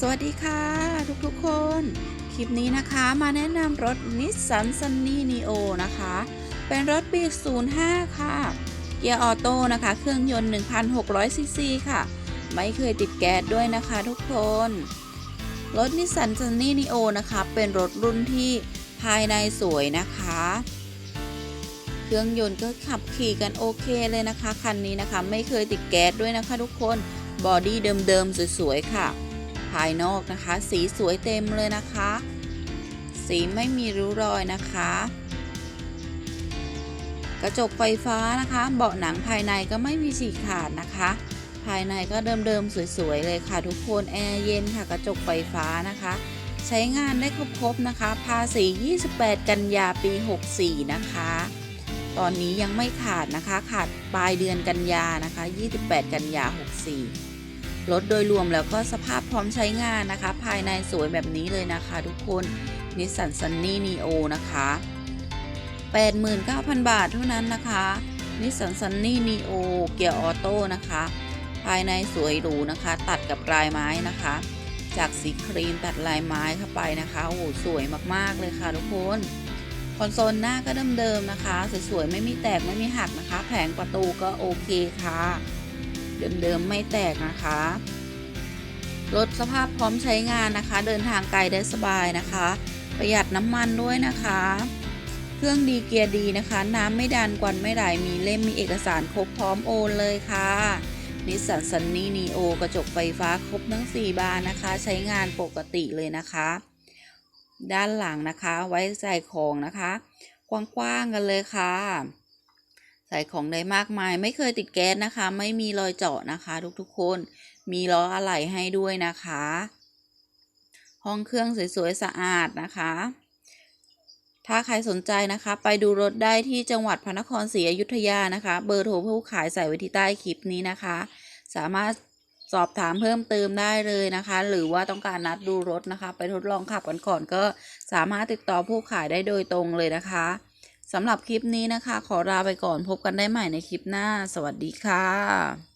สวัสดีค่ะ ทุกๆคน คลิปนี้นะคะมาแนะนำรถนิสสันซันนี่นีโอนะคะ เป็นรถปี 05 ค่ะ เกียร์ออโต้นะคะ เครื่องยนต์ 1,600 ซีซีค่ะ ไม่เคยติดแก๊สด้วยนะคะทุกคน รถนิสสันซันนี่นีโอนะคะ เป็นรถรุ่นที่ภายในสวยนะคะ เครื่องยนต์ก็ขับขี่กันโอเคเลยนะคะ คันนี้นะคะ ไม่เคยติดแก๊สด้วยนะคะ ทุกคน บอดี้เดิมๆสวยๆค่ะายนอกนะคะ สีสวยเต็มเลยนะคะ สีไม่มีริ้วรอยนะคะ กระจกไฟฟ้านะคะ เบาะหนังภายในก็ไม่มีฉีกขาดนะคะ ภายในก็เดิมๆสวยๆเลยค่ะ ทุกคนแอร์เย็นค่ะกระจกไฟฟ้านะคะ ใช้งานได้ครบๆนะคะ ภาษี 28 กันยาปี 64 นะคะตอนนี้ยังไม่ขาดนะคะ ขาดปลายเดือนกันยานะคะ 28 กันยา 64 รถโดยรวมแล้วก็สภาพพร้อมใช้งานนะคะ ภายในสวยแบบนี้เลยนะคะทุกคนนิสสันซันนี่นีโอนะคะ 89,000 บาทเท่านั้นนะคะนิสสันซันนี่นีโอเกียร์ออโต้นะคะ ภายในสวยหรูนะคะ ตัดกับลายไม้นะคะ จากสีครีมตัดลายไม้เข้าไปนะคะโอ้โหสวยมากๆเลยค่ะทุกคนคอนโซลหน้าก็เดิมๆนะคะ สวยๆ ไม่มีแตกไม่มีหักนะคะ แผงประตูก็โอเคค่ะ เดิมๆไม่แตกนะคะรถสภาพพร้อมใช้งานนะคะ เดินทางไกลได้สบายนะคะ ประหยัดน้ำมันด้วยนะคะ เครื่องดีเกียร์ดีนะคะ น้ำไม่ดันกวนไม่ไหลมีเล่มมีเอกสารครบพร้อมโอนเลยค่ะนิสสันซันนี่นีโอกระจกไฟฟ้าครบทั้ง 4 บานนะคะ ใช้งานปกติเลยนะคะ ด้านหลังนะคะไว้ใส่ของนะคะ กว้างๆกันเลยค่ะ ส่ของได้มากมาย ไม่เคยติดแก๊สนะคะ ไม่มีรอยเจาะนะคะ ทุกๆคน มีล้ออะไหล่ให้ด้วยนะคะ ห้องเครื่องสวยๆสะอาดนะคะ ถ้าใครสนใจนะคะ ไปดูรถได้ที่จังหวัดพระนครศรีอยุธยานะคะ เบอร์โทรผู้ขายใส่ไว้ที่ใต้คลิปนี้นะคะ สามารถสอบถามเพิ่มเติมได้เลยนะคะ หรือว่าต้องการนัดดูรถนะคะ ไปทดลองขับกันก่อนก็สามารถติดต่อผู้ขายได้โดยตรงเลยนะคะ สำหรับคลิปนี้นะคะ ขอลาไปก่อนพบกันได้ใหม่ในคลิปหน้า สวัสดีค่ะ